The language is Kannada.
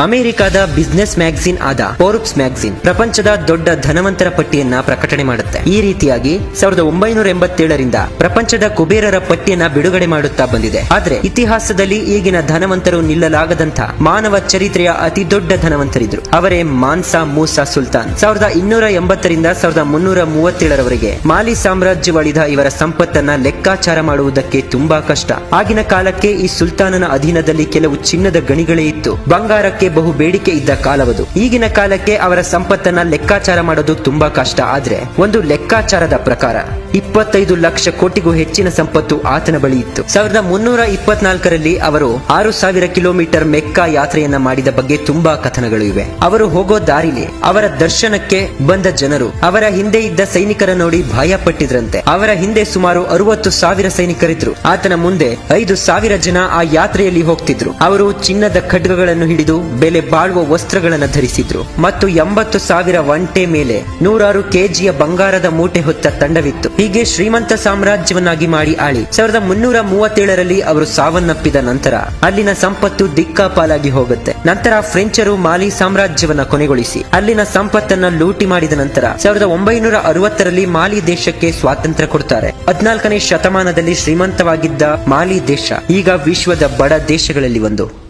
ಅಮೆರಿಕದ ಬಿಸ್ನೆಸ್ ಮ್ಯಾಗಝಿನ್ ಆದ ಫೋರ್ಬ್ಸ್ ಮ್ಯಾಗಝಿನ್ ಪ್ರಪಂಚದ ದೊಡ್ಡ ಧನವಂತರ ಪಟ್ಟಿಯನ್ನ ಪ್ರಕಟಣೆ ಮಾಡುತ್ತೆ. ಈ ರೀತಿಯಾಗಿ ಸಾವಿರದ ಒಂಬೈನೂರ ಎಂಬತ್ತೇಳರಿಂದ ಪ್ರಪಂಚದ ಕುಬೇರರ ಪಟ್ಟಿಯನ್ನ ಬಿಡುಗಡೆ ಮಾಡುತ್ತಾ ಬಂದಿದೆ. ಆದ್ರೆ ಇತಿಹಾಸದಲ್ಲಿ ಈಗಿನ ಧನವಂತರು ನಿಲ್ಲಲಾಗದಂತ ಮಾನವ ಚರಿತ್ರೆಯ ಅತಿ ದೊಡ್ಡ ಧನವಂತರಿದ್ರು. ಅವರೇ ಮಾನ್ಸಾ ಮೂಸಾ ಸುಲ್ತಾನ್. ಸಾವಿರದ ಇನ್ನೂರ ಎಂಬತ್ತರಿಂದ ಸಾವಿರದ ಮುನ್ನೂರ ಮೂವತ್ತೇಳರವರೆಗೆ ಮಾಲಿ ಸಾಮ್ರಾಜ್ಯವಳಿದ ಇವರ ಸಂಪತ್ತನ್ನ ಲೆಕ್ಕಾಚಾರ ಮಾಡುವುದಕ್ಕೆ ತುಂಬಾ ಕಷ್ಟ. ಆಗಿನ ಕಾಲಕ್ಕೆ ಈ ಸುಲ್ತಾನನ ಅಧೀನದಲ್ಲಿ ಕೆಲವು ಚಿನ್ನದ ಗಣಿಗಳೇ ಇತ್ತು. ಬಂಗಾರಕ್ಕೆ ಬಹು ಬೇಡಿಕೆ ಇದ್ದ ಕಾಲವದು. ಈಗಿನ ಕಾಲಕ್ಕೆ ಅವರ ಸಂಪತ್ತನ್ನ ಲೆಕ್ಕಾಚಾರ ಮಾಡೋದು ತುಂಬಾ ಕಷ್ಟ. ಆದ್ರೆ ಒಂದು ಲೆಕ್ಕಾಚಾರದ ಪ್ರಕಾರ ಇಪ್ಪತ್ತೈದು ಲಕ್ಷ ಕೋಟಿಗೂ ಹೆಚ್ಚಿನ ಸಂಪತ್ತು ಆತನ ಬಳಿ ಇತ್ತು. ಸಾವಿರದ ಮುನ್ನೂರ ಇಪ್ಪತ್ನಾಲ್ಕರಲ್ಲಿ ಅವರು ಆರು ಸಾವಿರ ಕಿಲೋಮೀಟರ್ ಮೆಕ್ಕಾ ಯಾತ್ರೆಯನ್ನ ಮಾಡಿದ ಬಗ್ಗೆ ತುಂಬಾ ಕಥನಗಳು ಇವೆ. ಅವರು ಹೋಗೋ ದಾರಿಲಿ ಅವರ ದರ್ಶನಕ್ಕೆ ಬಂದ ಜನರು ಅವರ ಹಿಂದೆ ಇದ್ದ ಸೈನಿಕರ ನೋಡಿ ಭಯ ಪಟ್ಟಿದ್ರಂತೆ. ಅವರ ಹಿಂದೆ ಸುಮಾರು ಅರವತ್ತು ಸಾವಿರ ಸೈನಿಕರಿದ್ರು. ಆತನ ಮುಂದೆ ಐದು ಸಾವಿರ ಜನ ಆ ಯಾತ್ರೆಯಲ್ಲಿ ಹೋಗ್ತಿದ್ರು. ಅವರು ಚಿನ್ನದ ಖಡ್ಗಗಳನ್ನು ಹಿಡಿದು ಬೆಲೆ ಬಾಳುವ ವಸ್ತ್ರಗಳನ್ನು ಧರಿಸಿದ್ರು. ಮತ್ತು ಎಂಬತ್ತು ಸಾವಿರ ಒಂಟೆ ಮೇಲೆ ನೂರಾರು ಕೆಜಿಯ ಬಂಗಾರದ ಮೂಟೆ ಹೊತ್ತ ತಂಡವಿತ್ತು. ಹೀಗೆ ಶ್ರೀಮಂತ ಸಾಮ್ರಾಜ್ಯವನ್ನಾಗಿ ಮಾಡಿ ಆಳಿ ಸಾವಿರದ ಮುನ್ನೂರ ಮೂವತ್ತೇಳರಲ್ಲಿ ಅವರು ಸಾವನ್ನಪ್ಪಿದ ನಂತರ ಅಲ್ಲಿನ ಸಂಪತ್ತು ದಿಕ್ಕಾಪಾಲಾಗಿ ಹೋಗುತ್ತೆ. ನಂತರ ಫ್ರೆಂಚರು ಮಾಲಿ ಸಾಮ್ರಾಜ್ಯವನ್ನ ಕೊನೆಗೊಳಿಸಿ. ಅಲ್ಲಿನ ಸಂಪತ್ತನ್ನ ಲೂಟಿ ಮಾಡಿದ ನಂತರ ಸಾವಿರದ ಒಂಬೈನೂರ ಅರವತ್ತರಲ್ಲಿ ಮಾಲಿ ದೇಶಕ್ಕೆ ಸ್ವಾತಂತ್ರ್ಯ ಕೊಡ್ತಾರೆ. ಹದಿನಾಲ್ಕನೇ ಶತಮಾನದಲ್ಲಿ ಶ್ರೀಮಂತವಾಗಿದ್ದ ಮಾಲಿ ದೇಶ ಈಗ ವಿಶ್ವದ ಬಡ ದೇಶಗಳಲ್ಲಿ ಒಂದು.